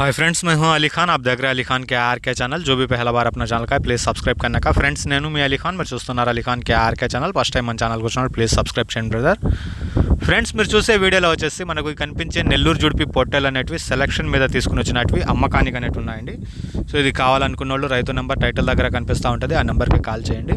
Hi friends मैं हूं अली खान आप देख रहे हैं अली खान के आर के ఛానల్ जो भी पहला बार अपना ఛానల్ का ప్లీజ్ సబ్స్క్రైబ్ करने का ఫ్రెండ్స్ నేను మీ అలీ ఖాన్ మీరు చూస్తున్నారు Ali Khan K RK channel first time మన ఛానల్కి వచ్చినప్పుడు ప్లీజ్ సబ్స్క్రైబ్ చేయండి బ్రదర్ ఫ్రెండ్స్ మీరు చూసే వీడియోలో వచ్చేసి మనకు ఈ కనిపించే నెల్లూరు జుడిపి పొట్టెలు అనేటివి సెలక్షన్ మీద తీసుకుని వచ్చినటివి అమ్మకానికి అనేవి ఉన్నాయండి సో ఇది కావాలనుకున్న వాళ్ళు రైతు నెంబర్ టైటిల్ దగ్గర కనిపిస్తూ ఉంటుంది ఆ నెంబర్కి కాల్ చేయండి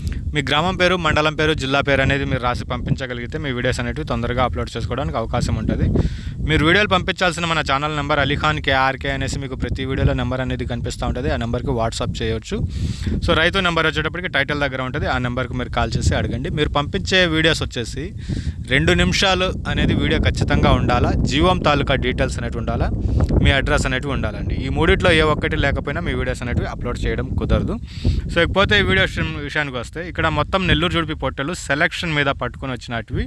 మీ గ్రామం పేరు మండలం పేరు జిల్లా పేరు అనేది మీరు రాసి పంపించగలిగితే మీ వీడియోస్ అనేవి తొందరగా అప్లోడ్ చేసుకోవడానికి అవకాశం ఉంటుంది. మీరు వీడియోలు పంపించాల్సిన మన ఛానల్ నెంబర్ అలీఖాన్ కేఆర్కే అనేసి మీకు ప్రతి వీడియోలో నెంబర్ అనేది కనిపిస్తూ ఉంటుంది. ఆ నెంబర్కి వాట్సాప్ చేయొచ్చు. సో రైతు నెంబర్ వచ్చేటప్పటికి టైటిల్ దగ్గర ఉంటుంది. ఆ నెంబర్కి మీరు కాల్ చేసి అడగండి. మీరు పంపించే వీడియోస్ వచ్చేసి రెండు నిమిషాలు అనేది వీడియో ఖచ్చితంగా ఉండాలా? జీవం తాలూకా డీటెయిల్స్ అనేవి ఉండాలా? మీ అడ్రస్ అనేటివి ఉండాలండి. ఈ మూడిట్లో ఏ ఒక్కటి లేకపోయినా మీ వీడియోస్ అనేవి అప్లోడ్ చేయడం కుదరదు. సో ఇకపోతే ఈ వీడియో విషయానికి వస్తే ఇక్కడ ఇక్కడ మొత్తం నెల్లూరు జుడిపి పొట్టలు సెలక్షన్ మీద పట్టుకొని వచ్చినటివి.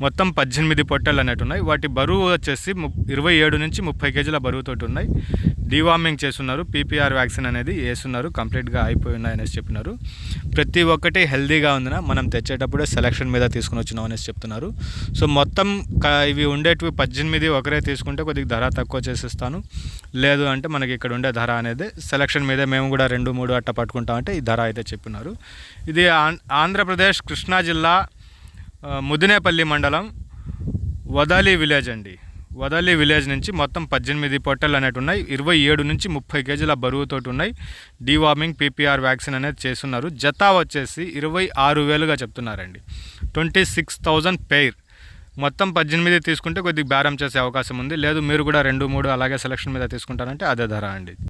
మొత్తం పద్దెనిమిది పొట్టలు అనేవి ఉన్నాయి. వాటి బరువు వచ్చేసి ము ఇరవై ఏడు నుంచి ముప్పై కేజీల బరువుతోటి ఉన్నాయి. డివార్మింగ్ చేస్తున్నారు పీపీఆర్ వ్యాక్సిన్ అనేది వేస్తున్నారు కంప్లీట్గా అయిపోయి ఉన్నాయనేసి చెప్పినారు. ప్రతి ఒక్కటి హెల్దీగా ఉందిన మనం తెచ్చేటప్పుడే సెలక్షన్ మీద తీసుకుని వచ్చినాం అనేసి చెప్తున్నారు. సో మొత్తం క- ఇవి ఉండేటివి పద్దెనిమిది ఒకరే తీసుకుంటే కొద్దిగా ధర తక్కువ చేసిస్తాను. లేదు అంటే మనకి ఇక్కడ ఉండే ధర అనేది సెలక్షన్ మీదే మేము కూడా రెండు మూడు అట్ట పట్టుకుంటామంటే ఈ ధర అయితే చెప్పినారు. ఇది ఆం- ఆంధ్రప్రదేశ్ కృష్ణా జిల్లా ముదినేపల్లి మండలం వదాలి విలేజ్ అండి. వదల్లి విలేజ్ నుంచి మొత్తం పద్దెనిమిది పొట్టలు అనేవి ఉన్నాయి. ఇరవై ఏడు నుంచి ముప్పై కేజీల బరువుతోటి ఉన్నాయి. డీవార్మింగ్ పీపీఆర్ వ్యాక్సిన్ అనేది చేస్తున్నారు. జతా వచ్చేసి ఇరవై ఆరు వేలుగా చెప్తున్నారండి. Twenty six thousand pair. మొత్తం పద్దెనిమిది తీసుకుంటే కొద్దిగా బేరం చేసే అవకాశం ఉంది. లేదు మీరు కూడా రెండు మూడు అలాగే సెలక్షన్ మీద తీసుకుంటారంటే అదే ధర అండి.